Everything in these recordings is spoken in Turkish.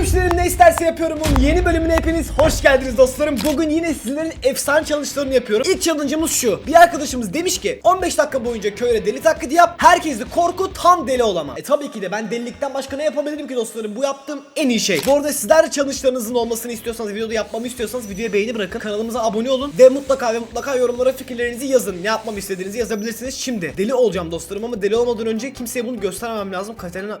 Takipçilerim ne isterse yapıyorumun yeni bölümüne hepiniz hoş geldiniz dostlarım. Bugün yine sizlerin efsane challenge'larını yapıyorum. İlk challenge'ımız şu. Bir arkadaşımız demiş ki 15 dakika boyunca köyde deli taklidi yap. Herkesi korku tam deli olama. E tabii ki de ben delilikten başka ne yapabilirim ki dostlarım? Bu yaptığım en iyi şey. Bu arada sizler de challenge'larınızın olmasını istiyorsanız, videoda yapmamı istiyorsanız videoya beğeni bırakın. Kanalımıza abone olun ve mutlaka ve mutlaka yorumlara fikirlerinizi yazın. Ne yapmamı istediğinizi yazabilirsiniz. Şimdi deli olacağım dostlarım ama deli olmadan önce kimseye bunu göstermemem lazım. Katerina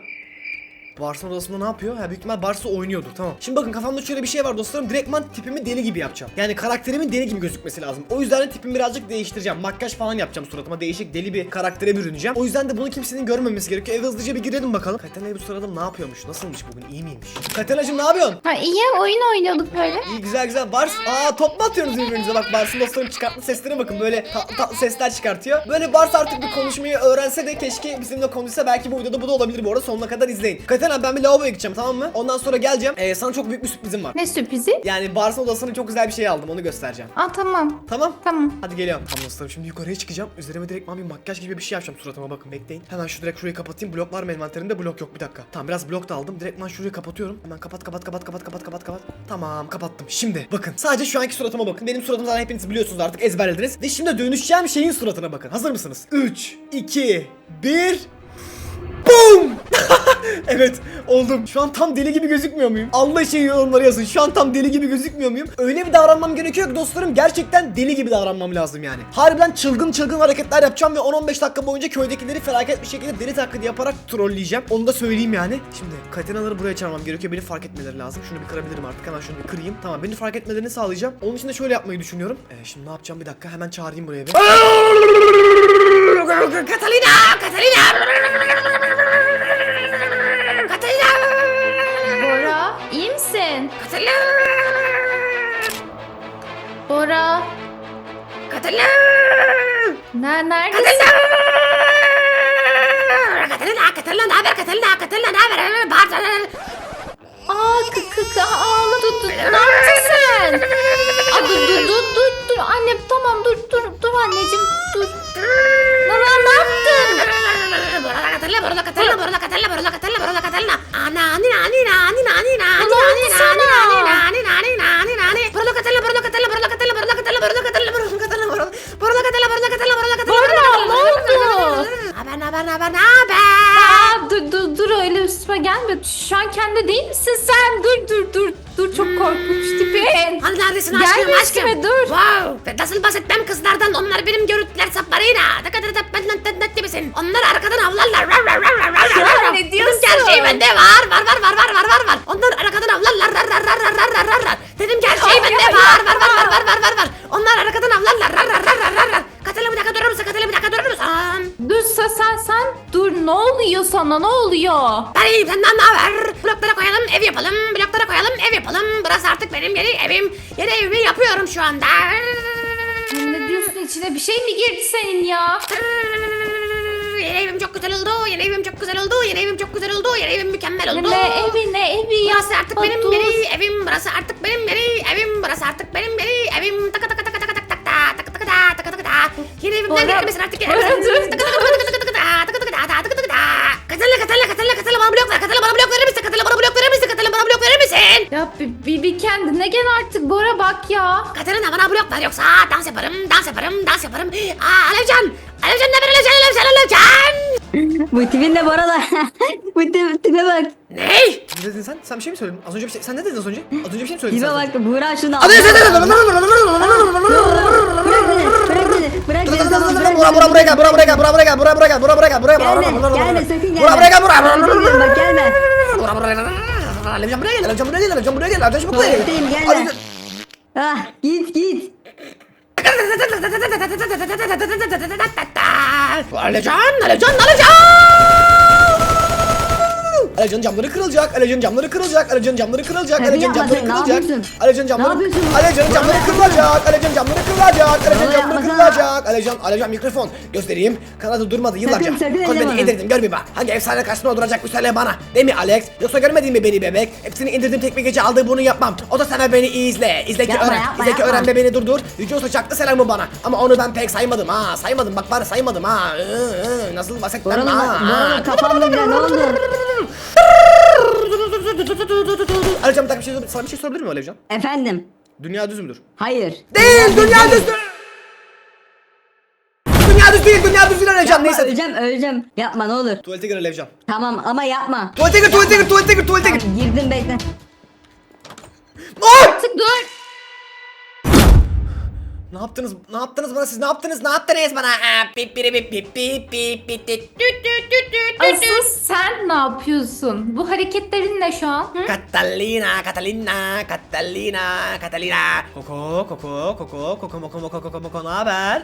Bars'ın odasında ne yapıyor? Ha büyük ihtimal Bars'ı oynuyordu tamam. Şimdi bakın kafamda şöyle bir şey var dostlarım. Direktman tipimi deli gibi yapacağım. Yani karakterimin deli gibi gözükmesi lazım. O yüzden de tipimi birazcık değiştireceğim. Makyaj falan yapacağım suratıma. Değişik deli bir karaktere bürüneceğim. O yüzden de bunu kimsenin görmemesi gerekiyor. Eve hızlıca bir girelim bakalım. Katerina bu sırada ne yapıyormuş? Nasılmış bugün? İyi miymiş? Katerina'cığım ne yapıyorsun? Ha iyi oyun oynuyorduk böyle. İyi güzel güzel. Bars aa top mu atıyorsunuz birbirinize? Bak Bars'ın dostlarım çıkarttığı seslere bakın. Böyle tatlı tatlı sesler çıkartıyor. Böyle Bars artık bir konuşmayı öğrense de keşke bizimle konuşsa belki bu videoda bu da olabilir bu arada. Sonuna kadar izleyin. Katerina ben bir lavaboya gideceğim tamam mı? Ondan sonra geleceğim. Ee, sana çok büyük bir sürprizim var. Ne sürprizi? Yani Bars'ın odasına çok güzel bir şey aldım. Onu göstereceğim. Aa tamam. Tamam. Tamam. Hadi geliyorum. Tamam dostlarım şimdi yukarıya çıkacağım. Üzerime direkt bir makyaj gibi bir şey yapacağım suratıma bakın bekleyin. Hemen şu direkt şurayı kapatayım. Blok var mı envanterinde? Blok yok bir dakika. Tamam biraz blok da aldım. Direktman şurayı kapatıyorum. Hemen kapat kapat kapat kapat kapat kapat kapat. Tamam kapattım. Şimdi bakın sadece şu anki suratıma bakın. Benim suratım zaten hepiniz biliyorsunuz artık ezberlediniz. Ve şimdi dönüşeceğim şeyin suratına bakın. Hazır mısınız? 3, 2, 1... Boom! evet oldum. Şu an tam deli gibi gözükmüyor muyum? Allah için yorumlara yazın. Şu an tam deli gibi gözükmüyor muyum? Öyle bir davranmam gerekiyor ki dostlarım gerçekten deli gibi davranmam lazım yani. Harbiden çılgın çılgın hareketler yapacağım ve 10-15 dakika boyunca köydekileri felaket bir şekilde deli taklidi yaparak trolleyeceğim. Onu da söyleyeyim yani. Şimdi katenaları buraya çağırmam gerekiyor. Beni fark etmeleri lazım. Şunu bir kırabilirim artık. Hemen şunu bir kırayım. Tamam beni fark etmelerini sağlayacağım. Onun için de şöyle yapmayı düşünüyorum. Ee, şimdi ne yapacağım bir dakika. Hemen çağırayım buraya bir. Catalina! Catalina! Catalina! Bora. Catalina! Ne neredesin? Catalina! Catalina! Catalina ne haber? Catalina! Catalina ne haber? Aa kık kık ağla dur dur. Ne yaptın sen? Aa dur dur dur dur dur. Anne tamam dur dur dur anneciğim dur. Lan ne yaptın? Catalina, Borla Catalina, Borla Catalina, Borla Catalina, Borla Catalina. Ana, anina, anina, anina, anina, anina, anina, sana? anina, anina, anina, anina, anina. Borla Catalina, Borla Catalina, Borla Catalina, Borla Catalina, Borla Catalina, Borla Catalina, Borla Catalina, Borla Catalina, Borla Catalina, Borla Catalina, haber, ne haber? Aa dur dur dur öyle üstüme gelme. Şu an kendi değil misin sen? Dur dur dur. Dur çok korkunç tipin. Hani neredesin Gelme aşkım, üstüme, aşkım? dur. Wow, ve nasıl bahsetmem kızlardan, onlar benim görüntüler saplarıyla. Ne kadar da ben net gibisin. Onlar arkadan avlarlar. Rar, rar, rar, Ya, rar, rar. ne Dedim diyorsun? ki her şey bende var, var, var, var, var, var, var, var. Onlar arkadan avlarlar. Rar, rar, rar, rar, rar, rar, rar. Dedim ki her şey Ya, bende ya, var, var, var, var, var, var, var, var. Onlar arkadan avlarlar. Rar, rar, rar, rar, rar, rar. Katala bir dakika durur musun? Katala bir dakika durur musun? Dur sen sen sen ne oluyor sana ne oluyor? İyiyim senden ne haber? Bloklara koyalım ev yapalım. Bloklara koyalım ev yapalım. Burası artık benim yeni evim. Yeni evimi yapıyorum şu anda. Ne diyorsun içine bir şey mi girdi senin ya? Yeni evim çok güzel oldu. Yeni evim çok güzel oldu. Yeni evim çok güzel oldu. Yeni evim mükemmel oldu. Ne evi ne evi ya? Burası artık benim dur. yeni evim. Burası artık benim yeni evim. Burası artık benim yeni evim. Taka taka taka taka taka taka taka taka taka taka taka. Yeni evimden misin artık? Gelir Bora, bana blok ver. Katala bana blok verir misin? Katala bana blok verir misin? Katala bana blok verir misin? Ya bir, bir, bir kendine gel artık Bora bak ya. Katerina bana blok ver yoksa dans yaparım, dans yaparım, dans yaparım. Aa Alevcan! Alevcan ne haber Alevcan, Alevcan, Alevcan! Bu tipin de Bora Bu tip, tipe bak. Ne? Ne dedin sen? Sen bir şey mi söyledin? Az önce bir şey... Sen ne dedin az önce? Az önce bir şey mi söyledin Tipe sen? bak. Buğra şunu al. Hadi sen dedin! Bırak beni. Bırak beni. Bırak beni. Tamam, bırak Bura beni. bura buraya gel, bura buraya gel, bura buraya gel, bura buraya gel, bura buraya gel, buraya Gelme. buraya gel. Gelme sakın gelme. Bura buraya gel, bura. Bak gelme. Bura buraya gel. Alevcan buraya gel, Alevcan buraya gel, Alevcan buraya gel, çabuk buraya gel. Tuvaletteyim, gelme. Ah git git. 알레잔 알레잔 알레잔 Alevcan'ın camları kırılacak, Alevcan'ın camları kırılacak, Alevcan'ın camları kırılacak, yapma camları kırılacak. Ne camları? Alevcan'ın camları kırılacak, Alevcan'ın camları kırılacak, Bana camları kırılacak. Alevcan, Alevcan mikrofon göstereyim. Kanadı durmadı yıllarca. Sakın, sakın Koz beni elleme. indirdim gör bir bak. Hangi efsane karşısında duracak söyle bana. Değil mi Alex? Yoksa görmedin mi beni bebek? Hepsini indirdim tek bir gece aldığı bunu yapmam. O da sana beni iyi izle. İzle ki öğren. İzle ki öğren ve beni durdur. Yüce Usta çaktı selamı bana. Ama onu ben pek saymadım ha. Saymadım bak bana saymadım ha. Iı, ıı, Nasıl bahsetmem ha. Bile ne oldu? Alevcan bir dakika bir şey, sana bir şey sorabilir miyim Alevcan? Efendim. Dünya düz müdür? Hayır. Değil dünya düz. Dünya düz değil dünya düz değil Alevcan Yapma, neyse. öleceğim öleceğim. Yapma ne olur. Tuvalete gir Alevcan. Tamam ama yapma. Tuvalete gir tuvalete gir tuvalete gir tuvalete gir. Girdim bekle. Aa! Artık dur. Ne yaptınız? Ne yaptınız bana siz? Ne yaptınız? Ne yaptınız bana? Aa, pip pip pip pip pip pip. Asıl sen ne yapıyorsun? Bu hareketlerin ne şu an? Hı? Catalina, Catalina, Catalina, Catalina. Koko, koko, koko, koko, moko, moko, koko, moko, ne haber?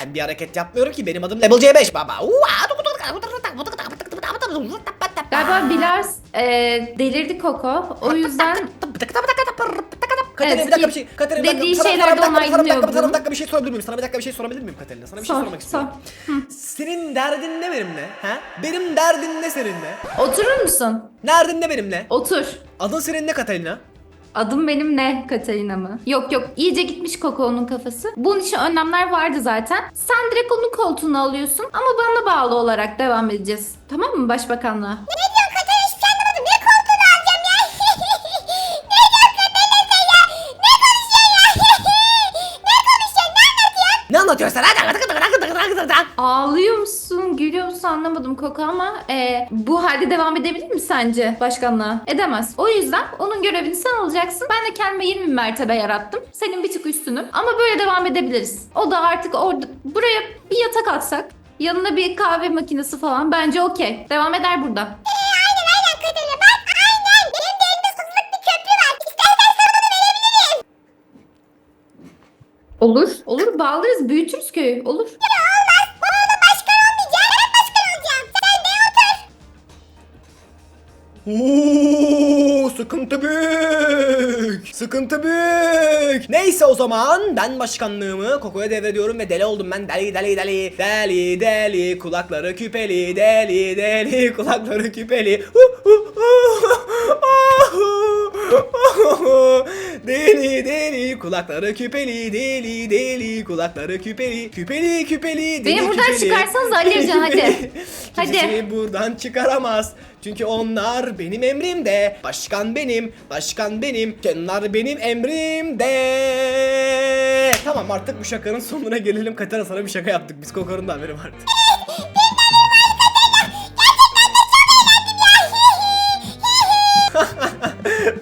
Ben bir hareket yapmıyorum ki benim adım Level C5 baba. Galiba biraz e, delirdi Koko. O yüzden Katerina bir dakika bir şey. Katerina bir dakika. dediği Sana- sana şeylerde bir dakika, sana bir dakika, Sana bir dakika bir şey sorabilir miyim? Sana bir dakika bir şey sorabilir miyim Katerina? Sana bir şey Sor, sormak istiyorum. sor. Senin derdin ne benimle? He? Benim derdin ne seninle? oturur musun? Derdin ne benimle? Otur. Adın senin ne Katerina? Adım benim ne Katarina mı? Yok yok iyice gitmiş Koko onun kafası. Bunun için önlemler vardı zaten. Sen direkt onun koltuğunu alıyorsun ama bana bağlı olarak devam edeceğiz. Tamam mı başbakanlığa? Ne anlatıyorsun sen? Ağlıyor musun, gülüyor musun anlamadım Koko ama e, bu halde devam edebilir mi sence başkanlığa? Edemez. O yüzden onun görevini sen alacaksın. Ben de kendime 20 mertebe yarattım. Senin bir tık üstünüm. Ama böyle devam edebiliriz. O da artık orada buraya bir yatak atsak, yanına bir kahve makinesi falan bence okey. Devam eder burada. Olur. Olur bağlarız büyütürüz köyü. Olur. Oo, sıkıntı büyük. Sıkıntı büyük. Neyse o zaman ben başkanlığımı Koko'ya devrediyorum ve deli oldum ben deli deli deli deli deli kulakları küpeli deli deli kulakları küpeli Hu, hu, hu. Deli deli kulakları küpeli deli deli kulakları küpeli küpeli küpeli deli Beni buradan küpeli. çıkarsanız Ali Can, hadi. Kimse Hadi. seni buradan çıkaramaz. Çünkü onlar benim emrimde. Başkan benim, başkan benim. Onlar benim emrimde. Tamam artık bu şakanın sonuna gelelim. Katana sana bir şaka yaptık. Biz Kokor'un da haberi vardı.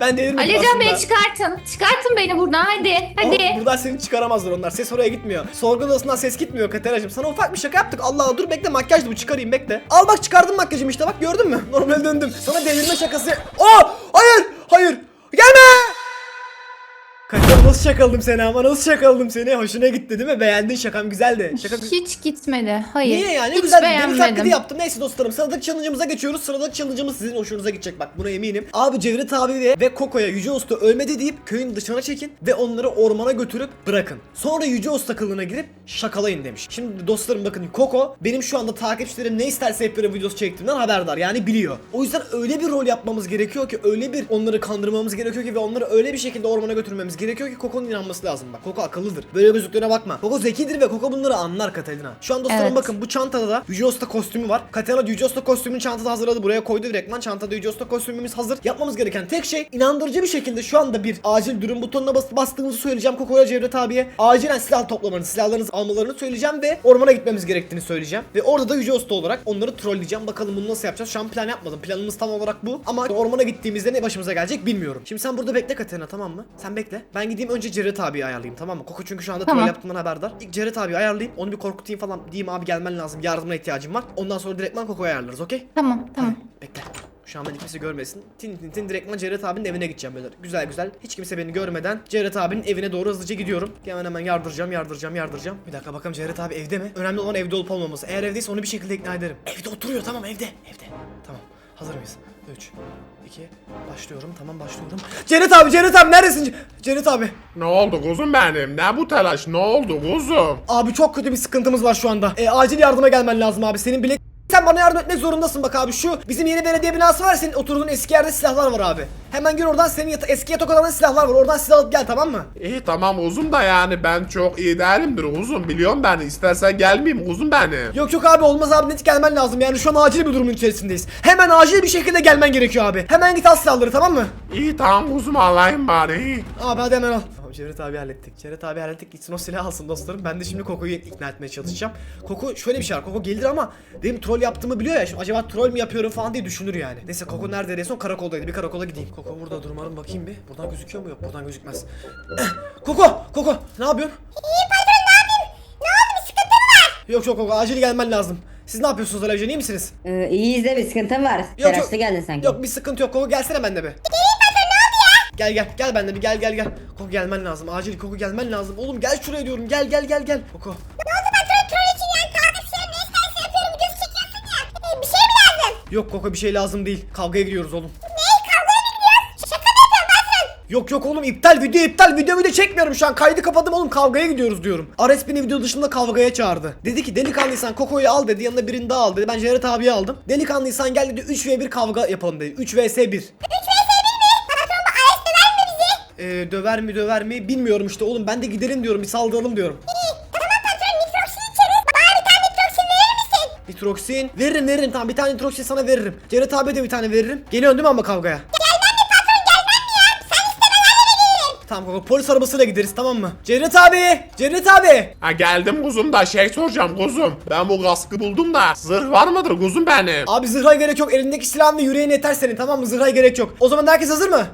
ben delirmedim Alican beni çıkartın. Çıkartın beni buradan hadi. Hadi. Ama buradan seni çıkaramazlar onlar. Ses oraya gitmiyor. Sorgu odasından ses gitmiyor Kateracığım. Sana ufak bir şaka yaptık. Allah Allah dur bekle makyajdı bu çıkarayım bekle. Al bak çıkardım makyajımı işte bak gördün mü? Normal döndüm. Sana delirme şakası. Aa! Hayır! Hayır! Gelme! Nasıl şakaladım seni ama nasıl şakaladım seni? Hoşuna gitti değil mi? Beğendin şakam güzeldi. Şaka Hiç gitmedi. Hayır. Niye yani? Hiç Güzel deniz taklidi beğenmedim. yaptım. Neyse dostlarım sıradaki challenge'ımıza geçiyoruz. Sıradaki challenge'ımız sizin hoşunuza gidecek bak buna eminim. Abi Cevdet abi ve, ve Koko'ya Yüce Usta ölmedi deyip köyün dışına çekin ve onları ormana götürüp bırakın. Sonra Yüce Usta kılığına girip şakalayın demiş. Şimdi dostlarım bakın Koko benim şu anda takipçilerim ne isterse hep böyle videosu çektiğimden haberdar yani biliyor. O yüzden öyle bir rol yapmamız gerekiyor ki öyle bir onları kandırmamız gerekiyor ki ve onları öyle bir şekilde ormana götürmemiz gerekiyor ki Koko'nun inanması lazım bak. Koko akıllıdır. Böyle gözlüklerine bakma. Koko zekidir ve Koko bunları anlar Katalina. Şu an dostlarım Evet. bakın bu çantada da Yüce Usta kostümü var. Katalina Yüce Usta kostümünü çantada hazırladı. Buraya koydu direktman. Çantada Yüce Usta kostümümüz hazır. Yapmamız gereken tek şey inandırıcı bir şekilde şu anda bir acil durum butonuna bas bastığımızı söyleyeceğim Koko'ya Cevdet abiye. Acilen silah toplamanı, silahlarınızı almalarını söyleyeceğim ve ormana gitmemiz gerektiğini söyleyeceğim. Ve orada da Yüce Usta olarak onları trolleyeceğim. Bakalım bunu nasıl yapacağız. Şu an plan yapmadım. Planımız tam olarak bu. Ama ormana gittiğimizde ne başımıza gelecek bilmiyorum. Şimdi sen burada bekle Katerina tamam mı? Sen bekle. Ben gideyim önce Cevdet abiyi ayarlayayım tamam mı? Koko çünkü şu anda Tamam. troll yaptığımdan haberdar. İlk Cevdet abi ayarlayayım. Onu bir korkutayım falan. Diyeyim abi gelmen lazım. Yardımına ihtiyacım var. Ondan sonra direktman Koko'yu ayarlarız okey? Tamam tamam. Bekle. Şu an beni kimse görmesin. Tin tin tin direktman Cevdet abinin evine gideceğim böyle. Güzel güzel. Hiç kimse beni görmeden Cevdet abinin evine doğru hızlıca gidiyorum. Hemen hemen yardıracağım, yardıracağım, yardıracağım. Bir dakika bakalım Cevdet abi evde mi? Önemli olan evde olup olmaması. Eğer evdeyse onu bir şekilde ikna ederim. Evde oturuyor tamam evde. Evde. Tamam. Hazır mıyız? 3 2 Başlıyorum. Tamam başlıyorum. Cevdet abi, Cevdet abi neredesin? Ce- Cevdet abi. Ne oldu kuzum benim? Ne bu telaş? Ne oldu kuzum? Abi çok kötü bir sıkıntımız var şu anda. E, acil yardıma gelmen lazım abi. Senin bile sen bana yardım etmek zorundasın bak abi. Şu bizim yeni belediye binası var senin oturduğun eski yerde silahlar var abi. Hemen gir oradan senin yata- eski yatak odanda silahlar var. Oradan silah alıp gel tamam mı? İyi tamam kuzum da yani ben çok iyi değilimdir kuzum biliyorum beni. İstersen gelmeyeyim kuzum benim. Yok yok abi olmaz abi net gelmen lazım. Yani şu an acil bir durumun içerisindeyiz. Hemen acil bir şekilde gelmen gerekiyor abi. Hemen git al silahları tamam mı? İyi tamam kuzum alayım bari. Abi hadi hemen al. Tamam Cevdet abi hallettik. Cevdet abi hallettik. Gitsin o silahı alsın dostlarım. Ben de şimdi Koko'yu ikna etmeye çalışacağım. Koko şöyle bir şey var. Koko gelir ama benim troll yaptığımı biliyor ya. Şimdi acaba troll mü yapıyorum falan diye düşünür yani. Neyse Koko nerede en son karakoldaydı. Bir karakola gideyim. Koko burada durmarım bakayım bir. Buradan gözüküyor mu? Yok buradan gözükmez. Koko! Koko! Ne yapıyorsun? İyi patron ne yapayım? Ne oldu bir sıkıntın var? Yok yok Koko acil gelmen lazım. Siz ne yapıyorsunuz Alevcan iyi misiniz? Ee, iyiyiz de bir sıkıntın var. Yok, Telaşlı geldin sanki. Yok bir sıkıntı yok. Koko gelsene benimle bir. Geleyim patron ne oldu ya? Gel gel gel benimle bir gel gel gel. Koko gelmen lazım. Acil Koko gelmen lazım. Oğlum gel şuraya diyorum. Gel gel gel gel. Koko. Yok Koko bir şey lazım değil. Kavgaya gidiyoruz oğlum. Ne? Kavgaya mı gidiyoruz? Yapıyorsun Yok yok oğlum iptal video iptal video video çekmiyorum şu an kaydı kapadım oğlum kavgaya gidiyoruz diyorum. Ares beni video dışında kavgaya çağırdı. Dedi ki delikanlıysan Koko'yu al dedi yanına birini daha al dedi. Ben Jared abiyi aldım. Delikanlıysan gel dedi 3v1 kavga yapalım dedi. 3 vs 1. Ee, döver mi döver mi bilmiyorum işte oğlum ben de gidelim diyorum bir saldıralım diyorum. Nitroksin. Veririm veririm tamam bir tane nitroksin sana veririm. Cevdet abi de bir tane veririm. Geliyorsun değil mi ama kavgaya? Gelmem mi patron gelmem mi ya? Sen istemeden gelirim. Tamam koko polis arabasıyla gideriz tamam mı? Cevdet abi! Cevdet abi! Ha geldim kuzum da şey soracağım kuzum. Ben bu kaskı buldum da zırh var mıdır kuzum benim? Abi zırha gerek yok. Elindeki silahın ve yüreğin yeter senin tamam mı? Zırha gerek yok. O zaman herkes hazır mı?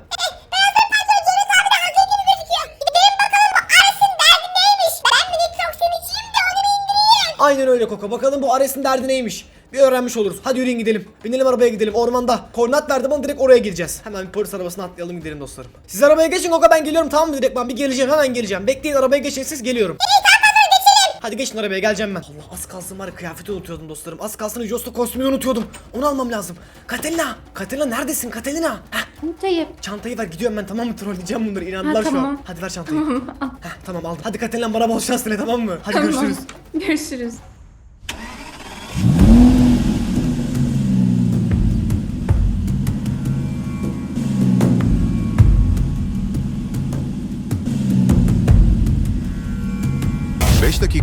Aynen öyle Koko. Bakalım bu Ares'in derdi neymiş? Bir öğrenmiş oluruz. Hadi yürüyün gidelim. Binelim arabaya gidelim. Ormanda. Koordinat verdim ama direkt oraya gireceğiz. Hemen bir polis arabasına atlayalım gidelim dostlarım. Siz arabaya geçin Koko ben geliyorum tamam mı direkt ben bir geleceğim hemen geleceğim. Bekleyin arabaya geçin siz geliyorum. Hadi geçin arabaya geleceğim ben. Allah az kalsın var ya kıyafeti unutuyordum dostlarım. Az kalsın Josto kostümünü unutuyordum. Onu almam lazım. Katerina! Katerina neredesin Katerina? Heh, Tayyip. çantayı ver gidiyorum ben tamam mı trolleyeceğim bunları inandılar Ha, şu an. tamam. Hadi ver çantayı. Heh, tamam aldım. Hadi Katerina bana bol şans dile tamam mı? Hadi Tamam. görüşürüz. Görüşürüz.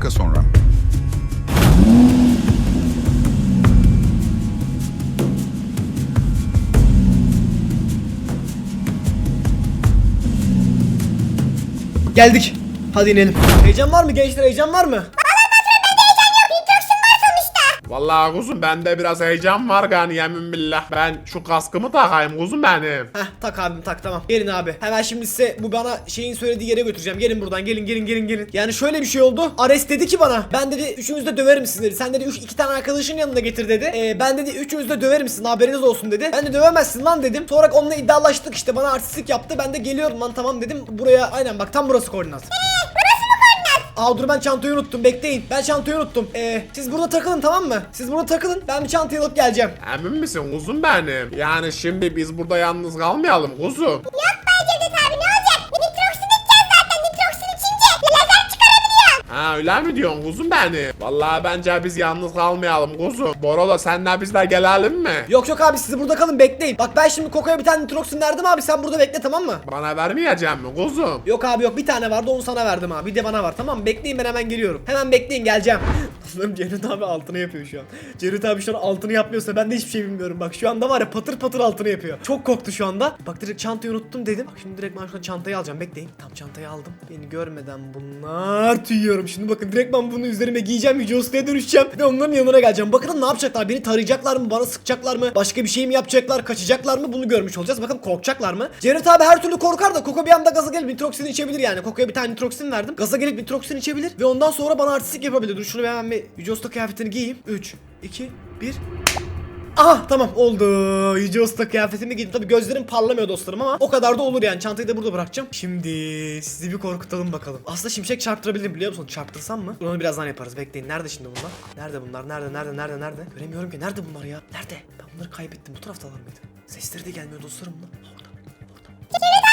Dakika sonra. Geldik. Hadi inelim. Heyecan var mı gençler heyecan var mı? Vallahi kuzum bende biraz heyecan var gani yemin billah. Ben şu kaskımı takayım kuzum benim. Heh tak abim tak tamam. Gelin abi. Hemen şimdi size bu bana şeyin söylediği yere götüreceğim. Gelin buradan gelin gelin gelin gelin. Yani şöyle bir şey oldu. Ares dedi ki bana. Ben dedi üçünüzü de döverim sizin dedi. Sen dedi üç, iki tane arkadaşın yanına getir dedi. Ee, ben dedi üçünüzü de döverim sizin haberiniz olsun dedi. Ben de dövemezsin lan dedim. Sonra onunla iddialaştık işte bana artistlik yaptı. Ben de geliyorum lan tamam dedim. Buraya aynen bak tam burası koordinat. Aa dur ben çantayı unuttum bekleyin. Ben çantayı unuttum. Ee, siz burada takılın tamam mı? Siz burada takılın. Ben bir çantayı alıp geleceğim. Emin misin kuzum benim? Yani şimdi biz burada yalnız kalmayalım kuzum. Ha öyle mi diyorsun kuzum benim? Vallahi bence biz yalnız kalmayalım kuzum. Borolo sen de bizle gelelim mi? Yok yok abi siz burada kalın bekleyin. Bak ben şimdi Koko'ya bir tane nitroksin verdim abi sen burada bekle tamam mı? Bana vermeyecek mi kuzum? Yok abi yok bir tane vardı onu sana verdim abi bir de bana var tamam mı? Bekleyin ben hemen geliyorum. Hemen bekleyin geleceğim. Dostlarım Cevdet abi altını yapıyor şu an. Cevdet abi şu an altını yapmıyorsa ben de hiçbir şey bilmiyorum bak şu anda var ya patır patır altını yapıyor. Çok korktu şu anda. Bak direkt çantayı unuttum dedim. Bak şimdi direkt ben şu an çantayı alacağım bekleyin. Tam çantayı aldım. Beni görmeden bunlar tüyüyorum. Şimdi bakın direkt ben bunu üzerime giyeceğim. Videosuya dönüşeceğim. Ve onların yanına geleceğim. Bakalım ne yapacaklar? Beni tarayacaklar mı? Bana sıkacaklar mı? Başka bir şey mi yapacaklar? Kaçacaklar mı? Bunu görmüş olacağız. Bakalım korkacaklar mı? Cevdet abi her türlü korkar da Koko bir anda gaza gelip nitroksin içebilir yani. Koko'ya bir tane nitroksin verdim. Gaza gelip nitroksin içebilir. Ve ondan sonra bana artistik yapabilir. Dur şunu hemen bir Yüce kıyafetini giyeyim. 3, 2, 1. Aha tamam oldu. Yüce Usta kıyafetimi giydim. Tabi gözlerim parlamıyor dostlarım ama o kadar da olur yani. Çantayı da burada bırakacağım. Şimdi sizi bir korkutalım bakalım. Aslında şimşek çarptırabilirim biliyor musun? Çarptırsam mı? Onu birazdan yaparız. Bekleyin. Nerede şimdi bunlar? Nerede bunlar? Nerede? Nerede? Nerede? Nerede? Göremiyorum ki. Nerede bunlar ya? Nerede? Ben bunları kaybettim. Bu taraftalar mıydı? Sesleri de gelmiyor dostlarım. Orada. Orada.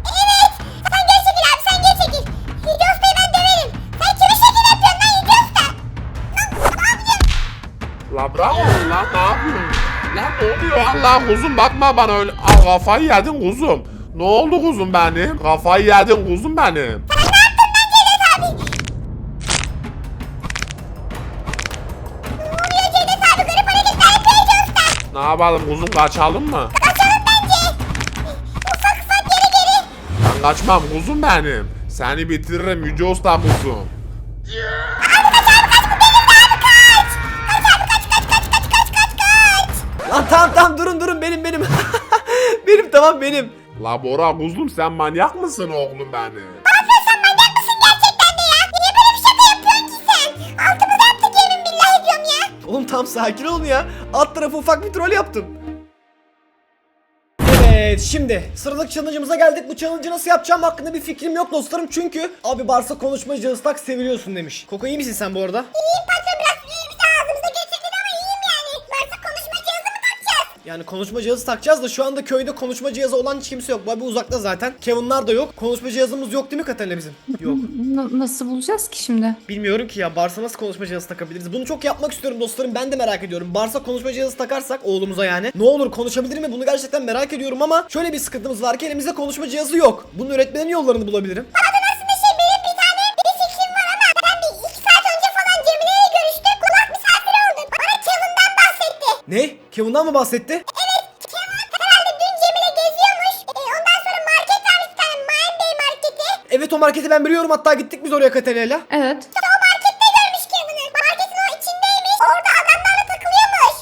Bravo lan ne yapıyorsun? Lan ne oluyor Allah kuzum bakma bana öyle. Al kafayı yedin kuzum. Ne oldu kuzum benim? Kafayı yedin kuzum benim. Ne yapalım kuzum kaçalım mı? Ben kaçmam kuzum benim. Seni bitiririm yüce usta kuzum. Tamam tamam durun durun benim benim. benim tamam benim. La Bora kuzum sen manyak mısın oğlum benim? Oğlum tam sakin olun ya. Alt tarafı ufak bir troll yaptım. Evet şimdi sıradaki challenge'ımıza geldik. Bu challenge'ı nasıl yapacağım hakkında bir fikrim yok dostlarım. Çünkü abi Barsa konuşmacı ıslak seviliyorsun demiş. Koko iyi misin sen bu arada? Yani konuşma cihazı takacağız da şu anda köyde konuşma cihazı olan hiç kimse yok. Bobby uzakta zaten. Kevin'lar da yok. Konuşma cihazımız yok değil mi Katerina bizim? Yok. N- nasıl bulacağız ki şimdi? Bilmiyorum ki ya Barsa nasıl konuşma cihazı takabiliriz? Bunu çok yapmak istiyorum dostlarım. Ben de merak ediyorum. Barsa konuşma cihazı takarsak oğlumuza yani ne olur konuşabilir mi? Bunu gerçekten merak ediyorum ama şöyle bir sıkıntımız var ki elimizde konuşma cihazı yok. Bunun üretmenin yollarını bulabilirim. Kevin'dan mı bahsetti? Evet o marketi ben biliyorum hatta gittik biz oraya Katerina'yla. Evet.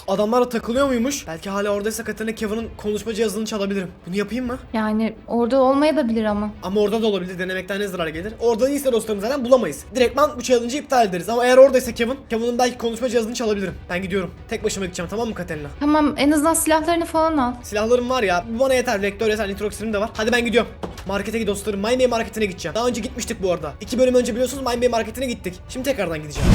Adamlarla takılıyor muymuş? Belki hala oradaysa Katerina Kevin'in konuşma cihazını çalabilirim. Bunu yapayım mı? Yani orada olmayabilir ama. Ama orada da olabilir. Denemekten ne zarar gelir? Orada değilse dostlarım zaten bulamayız. Direktman bu challenge'ı iptal ederiz. Ama eğer oradaysa Kevin, Kevin'in belki konuşma cihazını çalabilirim. Ben gidiyorum. Tek başıma gideceğim tamam mı Katerina? Tamam en azından silahlarını falan al. Silahlarım var ya. Bu bana yeter. Vektör yeter. Nitroksinim de var. Hadi ben gidiyorum. Markete git dostlarım. My May marketine gideceğim. Daha önce gitmiştik bu arada. İki bölüm önce biliyorsunuz My May marketine gittik. Şimdi tekrardan gideceğim.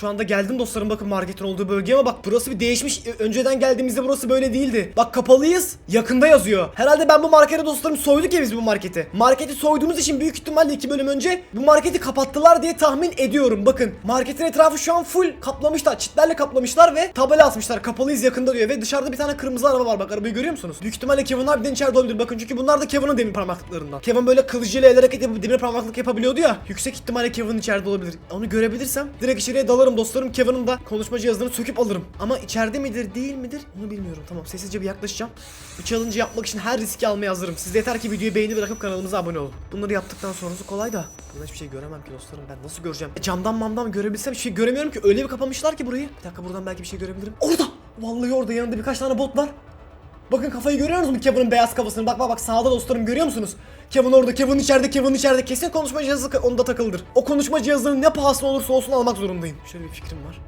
Şu anda geldim dostlarım bakın marketin olduğu bölgeye ama bak burası bir değişmiş. Ö- Önceden geldiğimizde burası böyle değildi. Bak kapalıyız. Yakında yazıyor. Herhalde ben bu markete dostlarım soyduk ya biz bu marketi. Marketi soyduğumuz için büyük ihtimalle iki bölüm önce bu marketi kapattılar diye tahmin ediyorum. Bakın marketin etrafı şu an full kaplamışlar. Çitlerle kaplamışlar ve tabela asmışlar. Kapalıyız yakında diyor ve dışarıda bir tane kırmızı araba var. Bak arabayı görüyor musunuz? Büyük ihtimalle Kevin harbiden içeride olabilir. Bakın çünkü bunlar da Kevin'in demir parmaklıklarından. Kevin böyle kılıcıyla el hareket yapıp demir parmaklık yapabiliyordu ya. Yüksek ihtimalle Kevin içeride olabilir. Onu görebilirsem direkt içeriye dalarım dostlarım. Kevin'in da konuşma cihazını söküp alırım. Ama içeride midir değil midir onu bilmiyorum. Tamam sessizce bir yaklaşacağım. Bu challenge'ı yapmak için her riski almaya hazırım. Siz yeter ki videoyu beğeni bırakıp kanalımıza abone olun. Bunları yaptıktan sonrası kolay da. Burada hiçbir şey göremem ki dostlarım. Ben nasıl göreceğim? E, camdan mamdan görebilsem hiçbir şey göremiyorum ki. Öyle bir kapamışlar ki burayı. Bir dakika buradan belki bir şey görebilirim. Orada! Vallahi orada yanında birkaç tane bot var. Bakın kafayı görüyor musunuz Kevin'in beyaz kafasını? Bak bak bak sağda dostlarım görüyor musunuz? Kevin orada, Kevin içeride, Kevin içeride. Kesin konuşma cihazı onda takılıdır. O konuşma cihazının ne pahasına olursa olsun almak zorundayım. Şöyle bir fikrim var.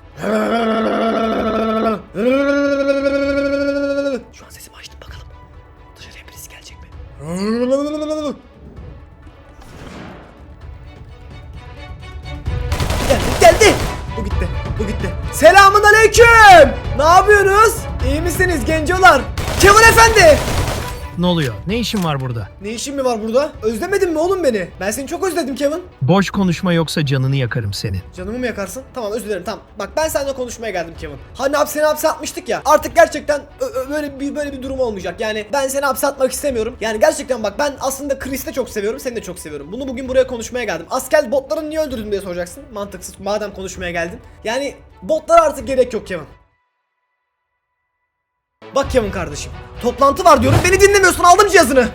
Şu an sesimi açtım bakalım. Dışarıya birisi gelecek mi? Geldi, geldi. Bu gitti, bu gitti. Selamun aleyküm. Ne yapıyorsunuz? İyi misiniz gencolar? Kevin efendi. Ne oluyor? Ne işin var burada? Ne işin mi var burada? Özlemedin mi oğlum beni? Ben seni çok özledim Kevin. Boş konuşma yoksa canını yakarım senin. Canımı mı yakarsın? Tamam özür dilerim tamam. Bak ben seninle konuşmaya geldim Kevin. Hani hapse seni hapse atmıştık ya. Artık gerçekten ö- ö- böyle bir böyle bir durum olmayacak. Yani ben seni hapse atmak istemiyorum. Yani gerçekten bak ben aslında Chris'i de çok seviyorum. Seni de çok seviyorum. Bunu bugün buraya konuşmaya geldim. Asker botları niye öldürdün diye soracaksın. Mantıksız madem konuşmaya geldin. Yani botlara artık gerek yok Kevin. Bak Kevin kardeşim. Toplantı var diyorum. Beni dinlemiyorsun. Aldım cihazını.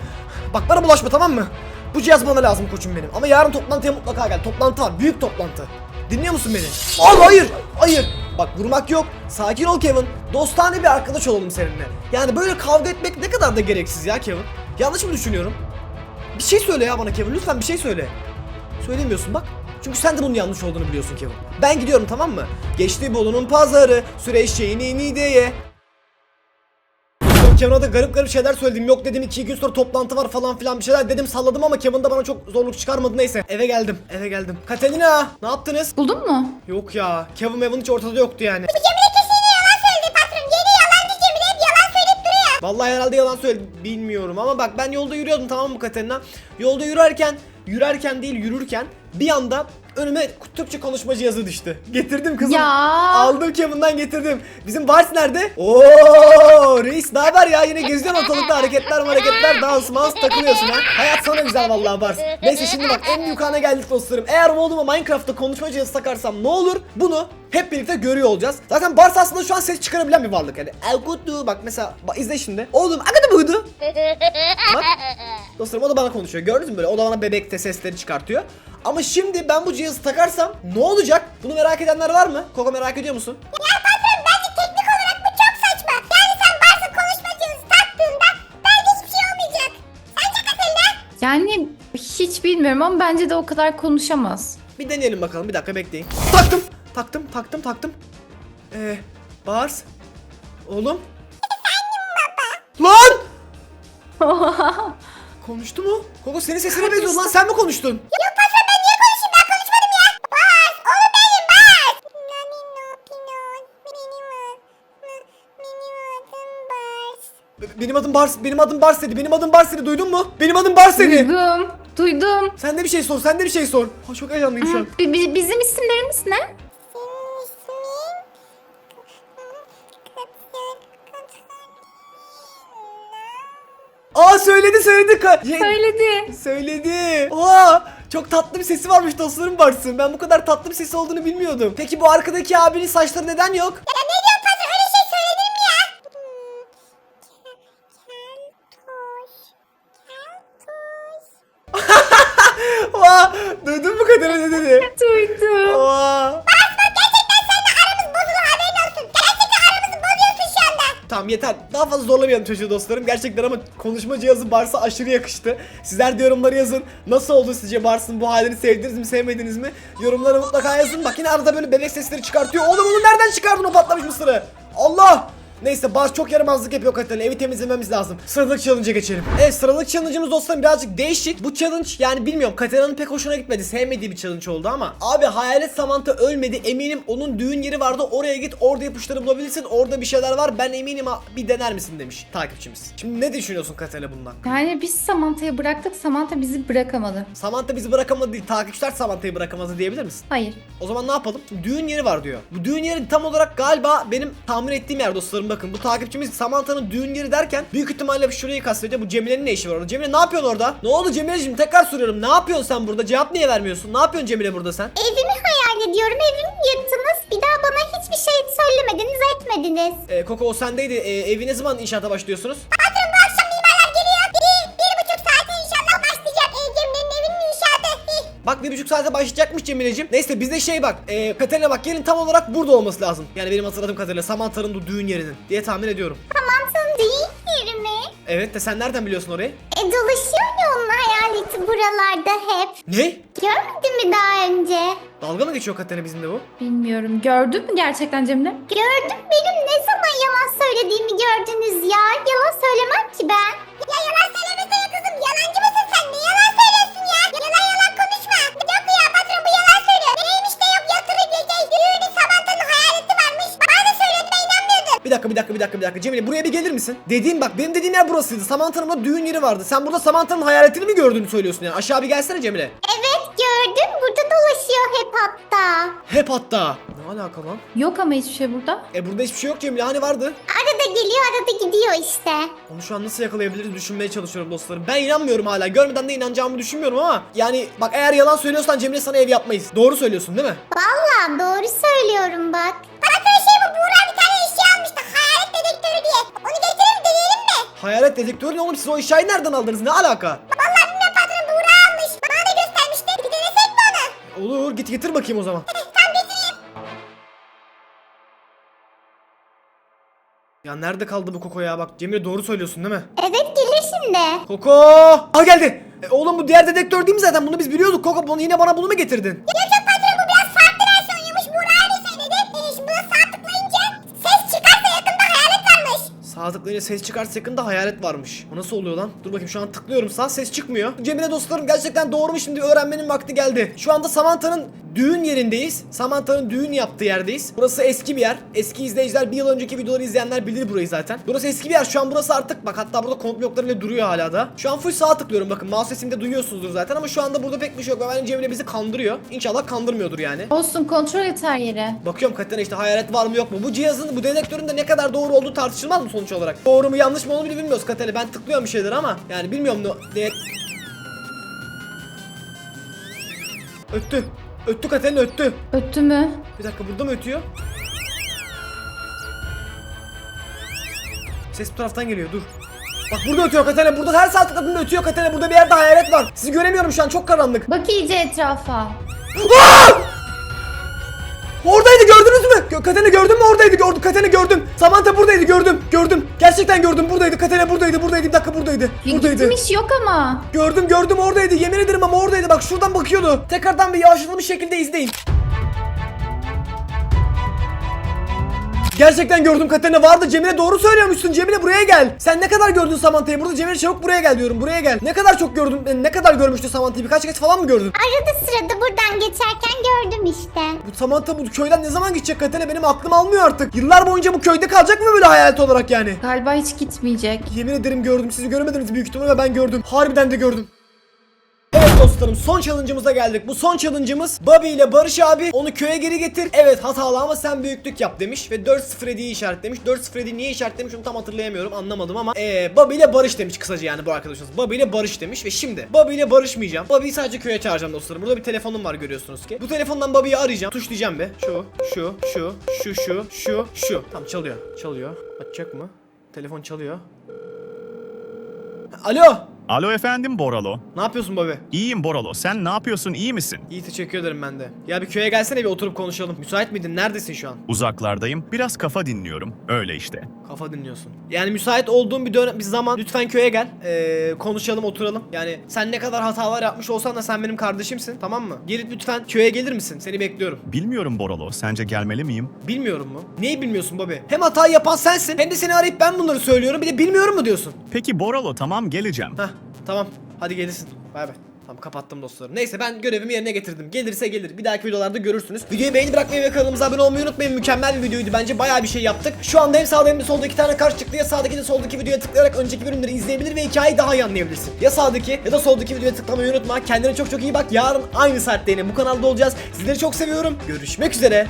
Bak bana bulaşma tamam mı? Bu cihaz bana lazım koçum benim. Ama yarın toplantıya mutlaka gel. Toplantı var. Büyük toplantı. Dinliyor musun beni? Al hayır. Hayır. Bak vurmak yok. Sakin ol Kevin. Dostane bir arkadaş olalım seninle. Yani böyle kavga etmek ne kadar da gereksiz ya Kevin. Yanlış mı düşünüyorum? Bir şey söyle ya bana Kevin lütfen bir şey söyle. Söylemiyorsun bak. Çünkü sen de bunun yanlış olduğunu biliyorsun Kevin. Ben gidiyorum tamam mı? Geçti Bolu'nun pazarı, süre eşeğini nideye. Kevin'a da garip garip şeyler söyledim. Yok dedim iki gün sonra toplantı var falan filan bir şeyler dedim salladım ama Kevin de bana çok zorluk çıkarmadı neyse. Eve geldim, eve geldim. Katalina ne yaptınız? Buldun mu? Yok ya, Kevin Evan hiç ortada yoktu yani. Vallahi herhalde yalan söyledi. Bilmiyorum ama bak ben yolda yürüyordum tamam mı Katerina? Yolda yürürken, yürürken değil yürürken bir anda önüme Türkçe konuşma cihazı düştü. Getirdim kızım. Ya. Aldım Kevin'den getirdim. Bizim Bars nerede? Oo reis ne haber ya yine geziyorsun ortalıkta hareketler hareketler dans mans takılıyorsun ha. Hayat sana güzel vallahi Bars. Neyse şimdi bak en büyük ana geldik dostlarım. Eğer oğluma Minecraft'ta konuşma cihazı takarsam ne olur? Bunu hep birlikte görüyor olacağız. Zaten Bars aslında şu an ses çıkarabilen bir varlık yani. Elgudu bak mesela bak izle şimdi. Oğlum agadı buydu. Bak dostlarım o da bana konuşuyor. Gördünüz mü böyle? O da bana bebekte sesleri çıkartıyor. Ama şimdi ben bu cihazı takarsam ne olacak? Bunu merak edenler var mı? Koko merak ediyor musun? Yani hiç bilmiyorum ama bence de o kadar konuşamaz. Bir deneyelim bakalım. Bir dakika bekleyin. Taktım. Taktım, taktım. Ee, Bars. Oğlum. Lan! Konuştu mu? Koko senin sesine benziyor lan sen mi konuştun? Be- Benim adım Bars, benim adım Bars dedi. Benim adım Bars dedi. Duydun mu? Benim adım Bars dedi. Duydum. Duydum. Sen de bir şey sor, sen de bir şey sor. Ha, çok heyecanlıyım şu an. Bi- bi- bizim isimlerimiz ne? Söyledi söyledi. Ka- Ye- Söyledi. Söyledi. Oha! Çok tatlı bir sesi varmış dostlarım Bars'ın. Ben bu kadar tatlı bir sesi olduğunu bilmiyordum. Peki bu arkadaki abinin saçları neden yok? Oha! Daha fazla zorlamayalım çocuğu dostlarım. Gerçekten ama konuşma cihazı Bars'a aşırı yakıştı. Sizler de yorumları yazın. Nasıl oldu sizce Bars'ın bu halini sevdiniz mi sevmediniz mi? Yorumlara mutlaka yazın. Bak yine arada böyle bebek sesleri çıkartıyor. Oğlum onu nereden çıkardın o patlamış mısırı? Allah! Neyse Bars çok yaramazlık yapıyor hakikaten. Evi temizlememiz lazım. Sıralık challenge'a geçelim. Evet sıralık challenge'ımız dostlarım birazcık değişik. Bu challenge yani bilmiyorum Katerina'nın pek hoşuna gitmedi. Sevmediği bir challenge oldu ama. Abi hayalet Samantha ölmedi. Eminim onun düğün yeri vardı. Oraya git orada ipuçları bulabilirsin. Orada bir şeyler var. Ben eminim bir dener misin demiş takipçimiz. Şimdi ne düşünüyorsun Katerina bundan? Yani biz Samantha'yı bıraktık. Samantha bizi bırakamadı. Samantha bizi bırakamadı değil. Takipçiler Samantha'yı bırakamadı diyebilir misin? Hayır. O zaman ne yapalım? Düğün yeri var diyor. Bu düğün yeri tam olarak galiba benim tahmin ettiğim yer dostlarım bakın. Bu takipçimiz Samantha'nın düğün yeri derken büyük ihtimalle şurayı kastediyor. Bu Cemile'nin ne işi var orada? Cemile ne yapıyorsun orada? Ne oldu Cemile'cim? Tekrar soruyorum. Ne yapıyorsun sen burada? Cevap niye vermiyorsun? Ne yapıyorsun Cemile burada sen? Evimi hayal ediyorum. Evimi yıktınız. Bir daha bana hiçbir şey söylemediniz, etmediniz. Ee, Koko o sendeydi. Ee, evi ne zaman inşaata başlıyorsunuz? Patron Bak bir buçuk saate başlayacakmış Cemile'cim. Neyse bizde şey bak. E, Katerina bak yerin tam olarak burada olması lazım. Yani benim hatırladığım kadarıyla Samantha'nın düğün yerinin diye tahmin ediyorum. Samanta'nın değil yeri mi? Evet de sen nereden biliyorsun orayı? E dolaşıyor ya onun hayaleti buralarda hep. Ne? Görmedin mi daha önce? Dalga mı geçiyor Katerina bizimle bu? Bilmiyorum. Gördün mü gerçekten Cemile? Gördüm benim ne zaman yalan söylediğimi gördünüz ya. Yalan söylemem ki ben. Ya yalan söylemesene kızım. Yalancı mısın Bir dakika bir dakika bir dakika bir dakika. Cemile buraya bir gelir misin? Dediğim bak benim dediğim yer burasıydı. Samantha'nın da düğün yeri vardı. Sen burada Samantha'nın hayaletini mi gördüğünü söylüyorsun yani? Aşağı bir gelsene Cemile. Evet gördüm. Burada dolaşıyor hep hatta. Hep hatta. Ne alaka lan? Yok ama hiçbir şey burada. E burada hiçbir şey yok Cemile. Hani vardı? Arada geliyor arada gidiyor işte. Onu şu an nasıl yakalayabiliriz düşünmeye çalışıyorum dostlarım. Ben inanmıyorum hala. Görmeden de inanacağımı düşünmüyorum ama. Yani bak eğer yalan söylüyorsan Cemile sana ev yapmayız. Doğru söylüyorsun değil mi? Vallahi doğru söylüyorum bak. Patron şey bu Buğra bir tane Hayalet dedektörü ne oğlum siz o eşyayı nereden aldınız ne alaka? Vallahi bilmem patron Buğra almış. Bana da göstermişti. Bir denesek mi onu? Olur git getir bakayım o zaman. Eh, Tam getireyim. Ya nerede kaldı bu Koko ya bak Cemile doğru söylüyorsun değil mi? Evet gelir şimdi. Koko! Ah geldi. E, oğlum bu diğer dedektör değil mi zaten? Bunu biz biliyorduk Koko. Bunu yine bana bunu mu getirdin? Ya Sağ tıklayınca ses çıkarsa yakında hayalet varmış. O nasıl oluyor lan? Dur bakayım şu an tıklıyorum sağ ses çıkmıyor. Cemile dostlarım gerçekten doğru mu şimdi öğrenmenin vakti geldi. Şu anda Samantha'nın düğün yerindeyiz. Samantha'nın düğün yaptığı yerdeyiz. Burası eski bir yer. Eski izleyiciler bir yıl önceki videoları izleyenler bilir burayı zaten. Burası eski bir yer. Şu an burası artık bak hatta burada komut blokları bile duruyor hala da. Şu an full sağ tıklıyorum bakın. Mouse sesini de duyuyorsunuzdur zaten ama şu anda burada pek bir şey yok. Ve bence Cemile bizi kandırıyor. İnşallah kandırmıyordur yani. Olsun kontrol et her yere. Bakıyorum Katerina işte hayalet var mı yok mu? Bu cihazın, bu dedektörün de ne kadar doğru olduğu tartışılmaz mı sonuç olarak? Doğru mu yanlış mı onu bile bilmiyoruz Katerina. Ben tıklıyorum bir şeyler ama yani bilmiyorum ne... ne... Öttü. Öttü Katerina öttü. Öttü mü? Bir dakika burada mı ötüyor? Ses bu taraftan geliyor dur. Bak burada ötüyor Katerina. Burada her saat tıkladığında ötüyor Katerina. Burada bir yerde hayalet var. Sizi göremiyorum şu an çok karanlık. Bak iyice etrafa. Gö- Katene gördün mü oradaydı gördüm Katene gördüm. Samantha buradaydı gördüm gördüm. Gerçekten gördüm buradaydı Katene buradaydı buradaydı bir dakika buradaydı. Buradaydı. Gitmiş yok ama. Gördüm gördüm oradaydı yemin ederim ama oradaydı bak şuradan bakıyordu. Tekrardan bir yavaşlatılmış şekilde izleyin. Gerçekten gördüm Katene vardı Cemile doğru söylüyormuşsun Cemile buraya gel. Sen ne kadar gördün Samantha'yı burada Cemile çabuk buraya gel diyorum buraya gel. Ne kadar çok gördün e, ne kadar görmüştü Samantha'yı birkaç kez falan mı gördün? Arada sırada buradan geçerken gördüm işte. Bu Samantha bu köyden ne zaman gidecek Katene benim aklım almıyor artık. Yıllar boyunca bu köyde kalacak mı böyle hayalet olarak yani? Galiba hiç gitmeyecek. Yemin ederim gördüm. Sizi göremediniz büyük ihtimalle ve ben gördüm. Harbiden de gördüm. Evet dostlarım son challenge'ımıza geldik. Bu son challenge'ımız Bobby ile Barış abi onu köye geri getir. Evet hatalı ama sen büyüklük yap demiş ve 4-0 hediye işaretlemiş. 4-0 hediye niye işaretlemiş onu tam hatırlayamıyorum anlamadım ama ee, Bobby ile Barış demiş kısaca yani bu arkadaşımız. Bobby ile Barış demiş ve şimdi Bobby ile barışmayacağım. Bobby'yi sadece köye çağıracağım dostlarım. Burada bir telefonum var görüyorsunuz ki. Bu telefondan Bobby'yi arayacağım. Tuşlayacağım be. Şu, şu, şu, şu, şu, şu, şu. Tamam çalıyor. Çalıyor. Açacak mı? Telefon çalıyor. Alo. Alo efendim Boralo. Ne yapıyorsun Bobby? İyiyim Boralo. Sen ne yapıyorsun? İyi misin? İyi teşekkür ederim ben de. Ya bir köye gelsene bir oturup konuşalım. Müsait miydin? Neredesin şu an? Uzaklardayım. Biraz kafa dinliyorum. Öyle işte. Kafa dinliyorsun. Yani müsait olduğun bir dönem bir zaman lütfen köye gel. Ee, konuşalım oturalım. Yani sen ne kadar hatalar yapmış olsan da sen benim kardeşimsin tamam mı? Gelip lütfen köye gelir misin? Seni bekliyorum. Bilmiyorum Boralo. Sence gelmeli miyim? Bilmiyorum mu? Neyi bilmiyorsun Bobby? Hem hatayı yapan sensin hem de seni arayıp ben bunları söylüyorum. Bir de bilmiyorum mu diyorsun? Peki Boralo tamam geleceğim. Heh tamam hadi gelirsin. Bay bay. Tamam kapattım dostlarım. Neyse ben görevimi yerine getirdim. Gelirse gelir. Bir dahaki videolarda görürsünüz. Videoyu beğeni bırakmayı ve kanalımıza abone olmayı unutmayın. Mükemmel bir videoydu. Bence bayağı bir şey yaptık. Şu anda hem sağda hem de solda iki tane karşı çıktı. Ya sağdaki de soldaki videoya tıklayarak önceki bölümleri izleyebilir ve hikayeyi daha iyi anlayabilirsin. Ya sağdaki ya da soldaki videoya tıklamayı unutma. Kendine çok çok iyi bak. Yarın aynı saatte yine bu kanalda olacağız. Sizleri çok seviyorum. Görüşmek üzere.